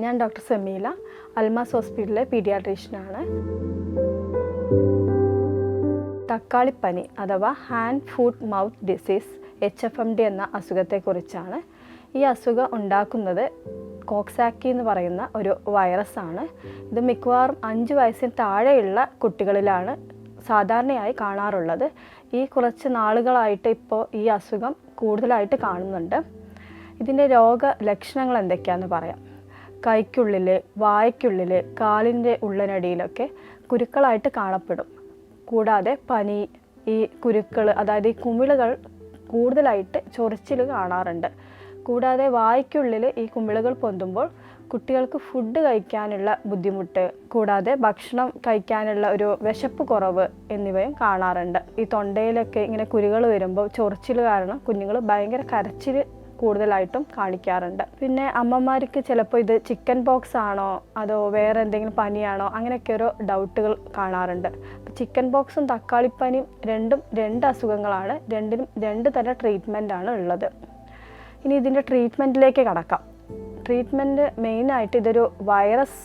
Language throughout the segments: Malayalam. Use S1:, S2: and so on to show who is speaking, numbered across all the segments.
S1: ഞാൻ ഡോക്ടർ സമീല അൽമാസ് ഹോസ്പിറ്റലിലെ പീഡിയാട്രീഷ്യനാണ്. തക്കാളിപ്പനി അഥവാ hand food mouth disease H F M D എന്ന അസുഖത്തെക്കുറിച്ചാണ്. ഈ അസുഖം ഉണ്ടാക്കുന്നത് കോക്സാക്കി എന്ന് പറയുന്ന ഒരു വൈറസാണ്. ഇത് മിക്കവാറും അഞ്ച് വയസ്സിന് താഴെയുള്ള കുട്ടികളിലാണ് സാധാരണയായി കാണാറുള്ളത്. ഈ കുറച്ച് നാളുകളായിട്ട് ഇപ്പോൾ ഈ അസുഖം കൂടുതലായിട്ട് കാണുന്നുണ്ട്. ഇതിന്റെ രോഗ ലക്ഷണങ്ങൾ എന്തൊക്കെയാണെന്ന് പറയാം. കൈക്കുള്ളിൽ വായ്ക്കുള്ളിൽ കാലിന്റെ ഉള്ളനടിയിലൊക്കെ കുരുക്കളായിട്ട് കാണപ്പെടും. കൂടാതെ പനി ഈ കുരുക്കൾ അതായത് ഈ കുമിളുകൾ കൂടുതലായിട്ട് ചൊറിച്ചിൽ കാണാറുണ്ട്. കൂടാതെ വായ്ക്കുള്ളിൽ ഈ കുമിളുകൾ പൊന്തുമ്പോൾ കുട്ടികൾക്ക് ഫുഡ് കഴിക്കാനുള്ള ബുദ്ധിമുട്ട് കൂടാതെ ഭക്ഷണം കഴിക്കാനുള്ള ഒരു വിശപ്പ് കുറവ് എന്നിവയും കാണാറുണ്ട്. ഈ തൊണ്ടയിലൊക്കെ ഇങ്ങനെ കുരുകൾ വരുമ്പോൾ ചൊറിച്ചിൽ കാരണം കുഞ്ഞുങ്ങൾ ഭയങ്കര കരച്ചിൽ കൂടുതലായിട്ടും കാണിക്കാറുണ്ട്. പിന്നെ അമ്മമാർക്ക് ചിലപ്പോൾ ഇത് ചിക്കൻ പോക്സ് ആണോ അതോ വേറെ എന്തെങ്കിലും പനിയാണോ അങ്ങനെയൊക്കെ ഒരു ഡൗട്ടുകൾ കാണാറുണ്ട്. ചിക്കൻ പോക്സും തക്കാളിപ്പനിയും രണ്ടും രണ്ട് അസുഖങ്ങളാണ്. രണ്ടിനും രണ്ട് തരം ട്രീറ്റ്മെന്റ് ആണ് ഉള്ളത്. ഇനി ഇതിന്റെ ട്രീറ്റ്മെന്റിലേക്ക് കടക്കാം. ട്രീറ്റ്മെന്റ് മെയിനായിട്ട് ഇതൊരു വൈറസ്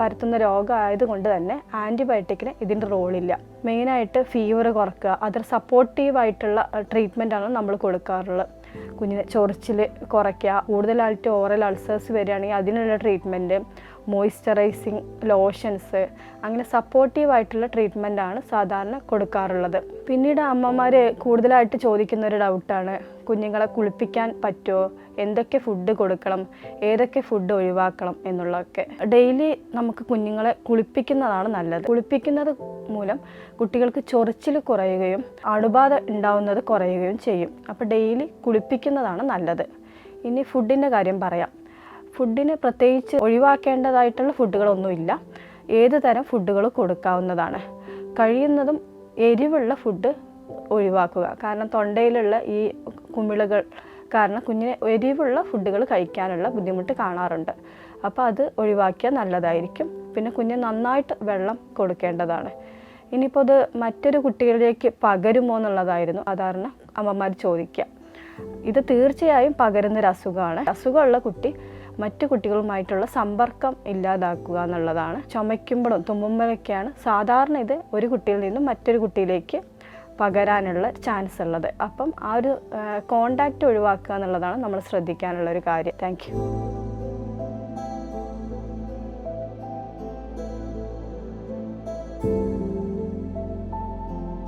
S1: പരത്തുന്ന രോഗമായതുകൊണ്ട് തന്നെ ആന്റിബയോട്ടിക്കിന് ഇതിന്റെ റോളില്ല മെയിനായിട്ട് ഫീവർ കുറക്കുക അതൊരു സപ്പോർട്ടീവായിട്ടുള്ള ട്രീറ്റ്മെന്റാണ് നമ്മൾ കൊടുക്കാറുള്ളത്. കുഞ്ഞിന് ചൊറിച്ചിൽ കുറയ്ക്കുക കൂടുതലായിട്ട് ഓറൽ അൾസേഴ്സ് വരികയാണെങ്കിൽ അതിനുള്ള ട്രീറ്റ്മെന്റ് മോയ്സ്ചറൈസിങ് ലോഷൻസ് അങ്ങനെ സപ്പോർട്ടീവായിട്ടുള്ള ട്രീറ്റ്മെന്റാണ് സാധാരണ കൊടുക്കാറുള്ളത്. പിന്നീട് അമ്മമാർ കൂടുതലായിട്ട് ചോദിക്കുന്ന ഒരു ഡൗട്ടാണ് കുഞ്ഞുങ്ങളെ കുളിപ്പിക്കാൻ പറ്റുമോ എന്തൊക്കെ ഫുഡ് കൊടുക്കണം? ഏതൊക്കെ ഫുഡ് ഒഴിവാക്കണം? എന്നുള്ളതൊക്കെ. ഡെയിലി നമുക്ക് കുഞ്ഞുങ്ങളെ കുളിപ്പിക്കുന്നതാണ് നല്ലത്. കുളിപ്പിക്കുന്നത് മൂലം കുട്ടികൾക്ക് ചൊറിച്ചിൽ കുറയുകയും അണുബാധ ഉണ്ടാവുന്നത് കുറയുകയും ചെയ്യും. അപ്പോൾ ഡെയിലി കുളിപ്പിക്കുന്നതാണ് നല്ലത്. ഇനി ഫുഡിന്റെ കാര്യം പറയാം. ഫുഡിന് പ്രത്യേകിച്ച് ഒഴിവാക്കേണ്ടതായിട്ടുള്ള ഫുഡുകളൊന്നുമില്ല. ഏത് തരം ഫുഡുകൾ കൊടുക്കാവുന്നതാണ്. കഴിയുന്നതും എരിവുള്ള ഫുഡ് ഒഴിവാക്കുക. കാരണം തൊണ്ടയിലുള്ള ഈ കുമിളുകൾ കാരണം കുഞ്ഞിന് എരിവുള്ള ഫുഡുകൾ കഴിക്കാനുള്ള ബുദ്ധിമുട്ട് കാണാറുണ്ട്. അപ്പോൾ അത് ഒഴിവാക്കിയാൽ നല്ലതായിരിക്കും. പിന്നെ കുഞ്ഞ് നന്നായിട്ട് വെള്ളം കൊടുക്കേണ്ടതാണ്. ഇനിയിപ്പോൾ അത് മറ്റൊരു കുട്ടികളിലേക്ക് പകരുമോ എന്നുള്ളതായിരുന്നു. സാധാരണ അമ്മമാർ ചോദിക്കുക. ഇത് തീർച്ചയായും പകരുന്നൊരു അസുഖമാണ് അസുഖമുള്ള കുട്ടി മറ്റു കുട്ടികളുമായിട്ടുള്ള സമ്പർക്കം ഇല്ലാതാക്കുക എന്നുള്ളതാണ്. ചുമയ്ക്കുമ്പോഴും തുമ്മുമ്പോഴൊക്കെയാണ് സാധാരണ ഇത് ഒരു കുട്ടിയിൽ നിന്നും മറ്റൊരു കുട്ടിയിലേക്ക് പകരാനുള്ള ചാൻസ് ഉള്ളത്. അപ്പം ആ ഒരു കോണ്ടാക്റ്റ് ഒഴിവാക്കുക എന്നുള്ളതാണ് നമ്മൾ ശ്രദ്ധിക്കാനുള്ള ഒരു കാര്യം താങ്ക്